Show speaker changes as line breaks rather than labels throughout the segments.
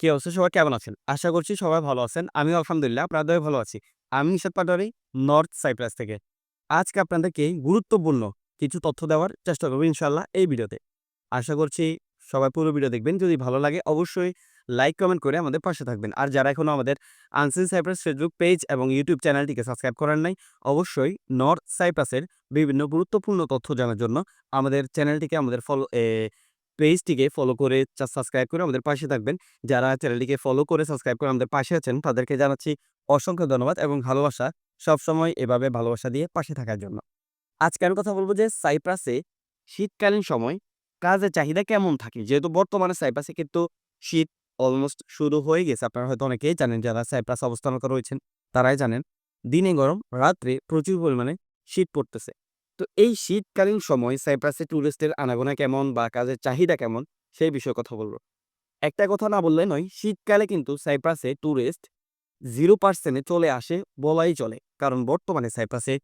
কি অবস্থা সবাই কেমন আছেন? আশা করছি সবাই ভালো আছেন। আমি আলহামদুলিল্লাহ আপনাদেরও ভালো আছি। আমি নিশাত পাটোয়ারি নর্থ সাইপ্রাস থেকে। আজকে আপনাদেরকে গুরুত্বপূর্ণ কিছু তথ্য দেওয়ার চেষ্টা করব ইনশাল্লাহ এই ভিডিওতে। আশা করছি সবাই পুরো ভিডিও দেখবেন। যদি ভালো লাগে অবশ্যই লাইক, কমেন্ট করে আমাদের পাশে থাকবেন। আর যারা এখনও আমাদের আনসিন সাইপ্রাস ফেসবুক পেজ এবং ইউটিউব চ্যানেলটিকে সাবস্ক্রাইব করেন নাই, অবশ্যই নর্থ সাইপ্রাসের বিভিন্ন গুরুত্বপূর্ণ তথ্য জানার জন্য আমাদের চ্যানেলটিকে আমাদের ফলো পেজটিকে ফলো করে সাবস্ক্রাইব করে আমাদের পাশে থাকবেন। যারা চ্যানেলটিকে ফলো করে সাবস্ক্রাইব করে আমাদের পাশে আছেন তাদেরকে জানাচ্ছি অসংখ্য ধন্যবাদ এবং ভালোবাসা। সবসময় এভাবে ভালোবাসা দিয়ে পাশে থাকার জন্য। আজকে আমি কথা বলব যে সাইপ্রাসে শীতকালীন সময় কাজের চাহিদা কেমন থাকে? যেহেতু বর্তমানে সাইপ্রাসে কিন্তু শীত অলমোস্ট শুরু হয়ে গেছে। আপনারা হয়তো অনেকেই জানেন যারা সাইপ্রাসে অবস্থানরত রয়েছেন তারাই জানেন। দিনে গরম, রাত্রে প্রচুর পরিমাণে শীত পড়তেছে। তো এই শীতকালীন সময় সাইপ্রাসে ট্যুরিস্টের আনাগোনা কেমন বা কাজের চাহিদা কেমন সেই বিষয়ে কথা বলব। একটা কথা না বললে নয়, শীতকালে কিন্তু সাইপ্রাসে ট্যুরিস্ট 0% এ চলে আসে বলাই চলে। কারণ বর্তমানে সাইপ্রাসে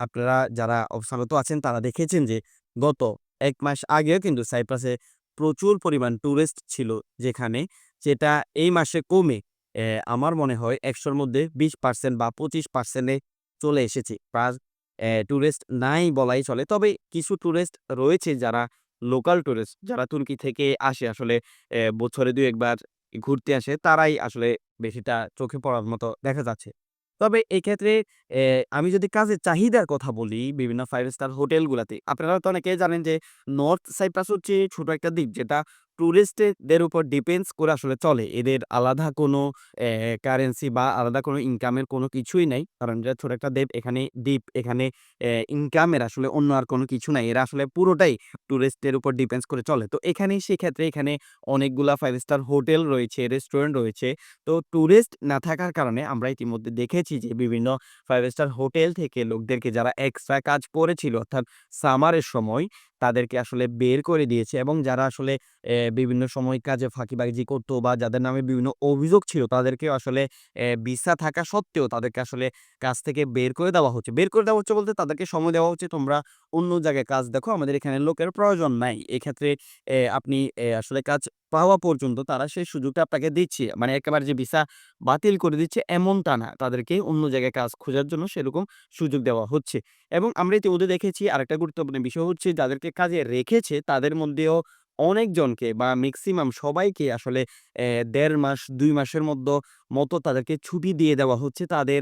আপনারা যারা অবস্থানরত আছেন তারা দেখেছেন যে গত এক মাস আগেও কিন্তু সাইপ্রাসে প্রচুর পরিমাণ ট্যুরিস্ট ছিল যেখানে যেটা এই মাসে কমে আমার মনে হয় একশোর মধ্যে ২০% বা পঁচিশ পার্সেন্টে চলে এসেছে। প্লাস অ্যা টুরিস্ট নাই বলাই চলে। তবে কিছু ট্যুরিস্ট রয়েছে যারা লোকাল ট্যুরিস্ট যারা তুর্কি থেকে আসে আসলে বছরে ২-১ ঘুরতে আসে তারাই আসলে বেশিটা চোখে পড়ার মতো দেখা যাচ্ছে। তবে এক্ষেত্রে আমি যদি কাজের চাহিদার কথা বলি বিভিন্ন ফাইভ স্টার হোটেলগুলাতে, আপনারা তো অনেকেই জানেন যে নর্থ সাইপ্রাস হচ্ছে ছোট একটা দ্বীপ যেটা টুরিস্টদের উপর ডিপেন্ডস করে আসলে চলে। এদের আলাদা কোনো কারেন্সি বা আলাদা কোনো ইনকামের কোনো কিছুই নাই। কারণ এটা ছোট একটা দ্বীপ এখানে দ্বীপ এখানে ইনকামের আসলে অন্য আর কোনো কিছু নাই। এরা আসলে পুরোটাই টুরিস্টের উপর ডিপেন্ডস করে চলে। তো এখানেই সেক্ষেত্রে এখানে অনেকগুলা ফাইভ স্টার হোটেল রয়েছে, রেস্টুরেন্ট রয়েছে। তো টুরিস্ট না থাকার কারণে আমরা ইতিমধ্যে দেখেছি যে বিভিন্ন ফাইভ স্টার হোটেল থেকে লোকদেরকে যারা এক্সট্রা কাজ করেছিল অর্থাৎ সামারের সময় তাদেরকে আসলে বের করে দিয়েছে এবং যারা আসলে বিভিন্ন সময় কাজে ফাঁকি ফাঁকিবাজি করত বা যাদের নামে বিভিন্ন অভিযোগ ছিল তাদেরকে আসলে ভিসা থাকা সত্ত্বেও তাদেরকে আসলে কাজ থেকে বের করে দেওয়া হচ্ছে। বের করে দেওয়া হচ্ছে বলতে তাদেরকে সময় দেওয়া হচ্ছে, তোমরা অন্য জায়গায় কাজ দেখো, আমাদের এখানে লোকের প্রয়োজন নাই। এক্ষেত্রে আপনি আসলে কাজ পাওয়া পর্যন্ত তারা সেই সুযোগটা আপনাকে দিচ্ছে। মানে একেবারে যে ভিসা বাতিল করে দিচ্ছে এমনটা না। তাদেরকে অন্য জায়গায় কাজ খোঁজার জন্য সেরকম সুযোগ দেওয়া হচ্ছে। এবং আমরা ইতিমধ্যে দেখেছি আরেকটা গুরুত্বপূর্ণ বিষয় হচ্ছে যাদেরকে কাজে রেখেছে তাদের মধ্যেও অনেকজনকে বা ম্যাক্সিমাম সবাইকে আসলে দেড় মাস দুই মাসের মধ্য মতো তাদেরকে ছুটি দিয়ে দেওয়া হচ্ছে তাদের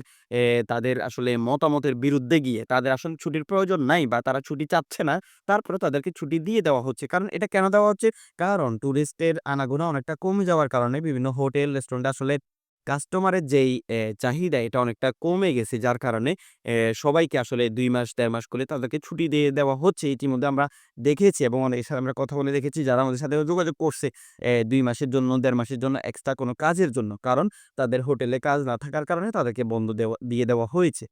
তাদের আসলে মতামতের বিরুদ্ধে গিয়ে। তাদের আসলে ছুটির প্রয়োজন নাই বা তারা ছুটি চাচ্ছে না। তারপরেও তাদেরকে ছুটি দিয়ে দেওয়া হচ্ছে। কারণ এটা কেন দেওয়া হচ্ছে? কারণ ট্যুরিস্টের আনাগোনা অনেকটা কমে যাওয়ার কারণে বিভিন্ন হোটেল, রেস্টুরেন্ট আসলে কাস্টমারের যেই চাহিদা, এটা অনেকটা কমে গেছে। যার কারণে সবাইকে আসলে দুই মাস, দেড় মাস করে তাদেরকে ছুটি দিয়ে দেওয়া হচ্ছে। ইতিমধ্যে আমরা দেখেছি এবং অনেকের সাথে আমরা কথা বলে দেখেছি যারা আমাদের সাথে যোগাযোগ করছে দুই মাসের জন্য, দেড় মাসের জন্য এক্সট্রা কোনো কাজের জন্য। কারণ তাদের হোটেলে কাজ না থাকার কারণে তাদেরকে বন্ধ দেওয়া, দিয়ে দেওয়া হয়েছে।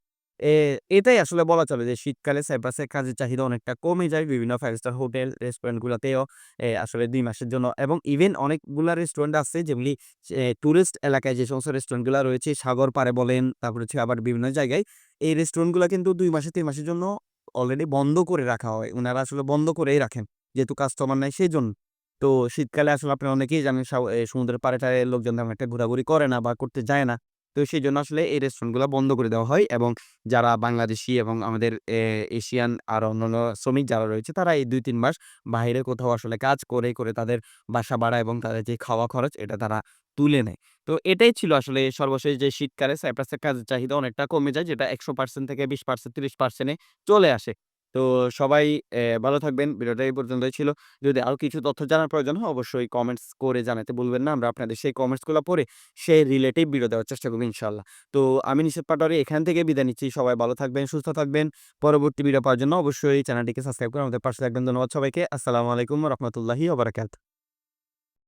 এটাই আসলে বলা চলে যে শীতকালে সাইপ্রাসের কাজের চাহিদা অনেকটা কমে যায়। বিভিন্ন 5 স্টার হোটেল, রেস্টুরেন্টগুলাতেও আসলে দুই মাসের জন্য এবং ইভেন অনেকগুলা রেস্টুরেন্ট আছে যেগুলি এ টুরিস্ট এলাকায় যে সমস্ত রেস্টুরেন্টগুলা রয়েছে সাগর পাড়ে বলেন, তারপরে হচ্ছে আবার বিভিন্ন জায়গায় এই রেস্টুরেন্টগুলো কিন্তু দুই মাসে তিন মাসের জন্য অলরেডি বন্ধ করে রাখা হয়। ওনারা আসলে বন্ধ করেই রাখেন। যেহেতু কাস্টমার নাই সেজন্য। তো শীতকালে আসলে আপনারা অনেকেই জানেন সমুদ্রের পাড়ে-টাড়ে লোকজন তেমন একটা ঘোরাঘুরি করে না বা করতে যায় না। তো সেই জন্য আসলে এই রেস্টুরেন্টগুলা বন্ধ করে দেওয়া হয় এবং যারা বাংলাদেশি এবং আমাদের এশিয়ান আর অন্যান্য শ্রমিক যারা রয়েছে তারা এই ২-৩ মাস বাহিরে কোথাও আসলে কাজ করে, করে তাদের বাসা ভাড়া এবং তাদের যে খাওয়া খরচ এটা তারা তুলে নেয়। তো এটাই ছিল আসলে সর্বশেষ যে শীতকালে সাইপ্রাসের কাজের চাহিদা অনেকটা কমে যায় যেটা ১০০% থেকে ২০% ৩০% এ চলে আসে। তো সবাই ভালো থাকবেন। ভিডিওটা এই পর্যন্তই ছিল। যদি আরও কিছু তথ্য জানার প্রয়োজন হয় অবশ্যই কমেন্টস করে জানাতে বলবেন না। আমরা আপনাদের সেই কমেন্টসগুলো পড়ে সেই রিলেটিভ ভিডিও দেওয়ার চেষ্টা করব ইনশাআল্লাহ। তো আমি নিষেধ পাটারি এখান থেকে বিদায় নিচ্ছি। সবাই ভালো থাকবেন, সুস্থ থাকবেন। পরবর্তী ভিডিও পাওয়ার জন্য অবশ্যই চ্যানেলটিকে সাবস্ক্রাইব করে আমাদের পাশে থাকবেন। ধন্যবাদ সবাইকে। আসসালামু আলাইকুম রহমতুল্লাহি ওয়া।